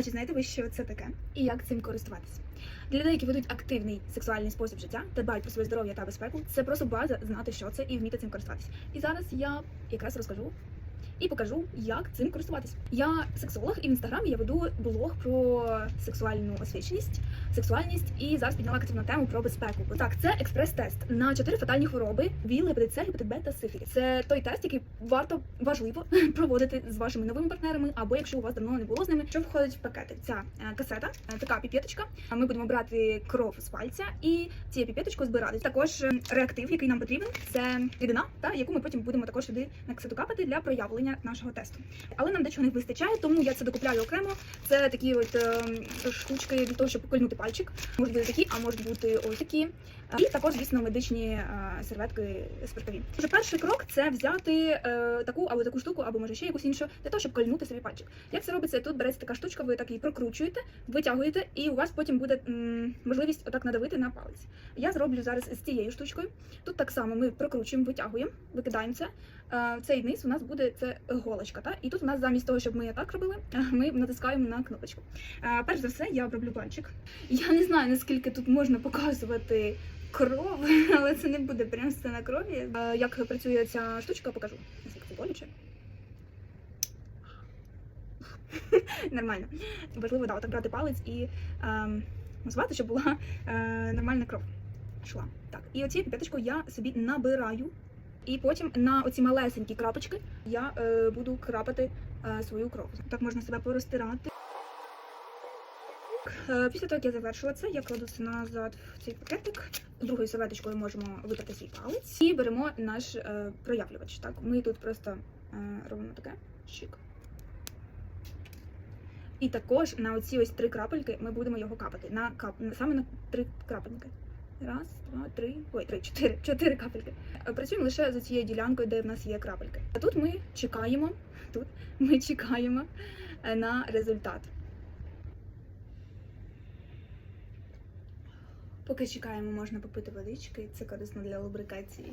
А чи знаєте ви, що це таке? І як цим користуватися? Для людей, які ведуть активний сексуальний спосіб життя та дбають про своє здоров'я та безпеку, це просто база знати, що це і вміти цим користуватися. І зараз я якраз розкажу і покажу, як цим користуватись. Я сексолог, і в інстаграмі я веду блог про сексуальну освіченість, сексуальність і зараз підняла активну тему про безпеку. Так, це експрес-тест на чотири фатальні хвороби: ВІЛ, гепатит С, гепатит Б та сифіліс. Це той тест, який варто важливо проводити з вашими новими партнерами, або якщо у вас давно не було з ними. Що входить в пакети? Ця е, касета, е, така піпеточка. Ми будемо брати кров з пальця і цією піпеточкою збирати. Також е, реактив, який нам потрібен, це рідина, та яку ми потім будемо також сюди на касету капати для проявлення нашого тесту. Але нам дечого не вистачає, тому я це докупляю окремо. Це такі от е, штучки для того, щоб покольнути пальчик. Можуть бути такі, а можуть бути ось такі. І також, звісно, медичні е, серветки спиртові. Вже перший крок це взяти е, таку або таку штуку, або може ще якусь іншу, для того, щоб кольнути собі пальчик. Як це робиться? Тут береться така штучка, ви так її прокручуєте, витягуєте, і у вас потім буде м, можливість отак надавити на палець. Я зроблю зараз з цією штучкою. Тут так само ми прокручуємо, витягуємо, викидаємо це. Е, Цей низ у нас буде це голочка. Та? І тут у нас замість того, щоб ми так робили, ми натискаємо на кнопочку. Е, Перш за все, я оброблю пальчик. Я не знаю, наскільки тут можна показувати кров, але це не буде прям сцена крові. Е, Як працює ця штучка, покажу. Наскільки це боляче. Нормально. Важливо да, отак брати палець і ем, звати, щоб була е, нормальна кров. Йшла. Так, і оцією піпеточкою я собі набираю. І потім на оці малесенькі крапочки я е, буду крапати е, свою кров. Так можна себе порозтирати. Е, Після того, як я завершила це, я кладу це назад в цей пакетик. Другою серветочкою можемо витерти свій палець і беремо наш е, проявлювач. Так, ми тут просто е, робимо таке щик. І також на оці ось три крапельки ми будемо його капати. На кап... саме на три крапельки. Раз, два, три, ой, три, чотири, чотири капельки. Е, Працюємо лише за цією ділянкою, де в нас є крапельки. А тут ми чекаємо, тут ми чекаємо е, на результат. Поки чекаємо, можна попити водички, це корисно для лубрикації.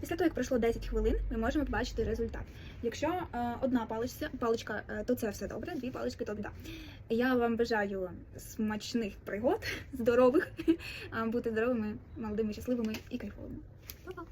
Після того, як пройшло 10 хвилин, ми можемо побачити результат. Якщо е, одна паличця, паличка, е, то це все добре, дві палички, то біда. Я вам бажаю смачних пригод, здорових, бути здоровими, молодими, щасливими і кайфовими. Па-па!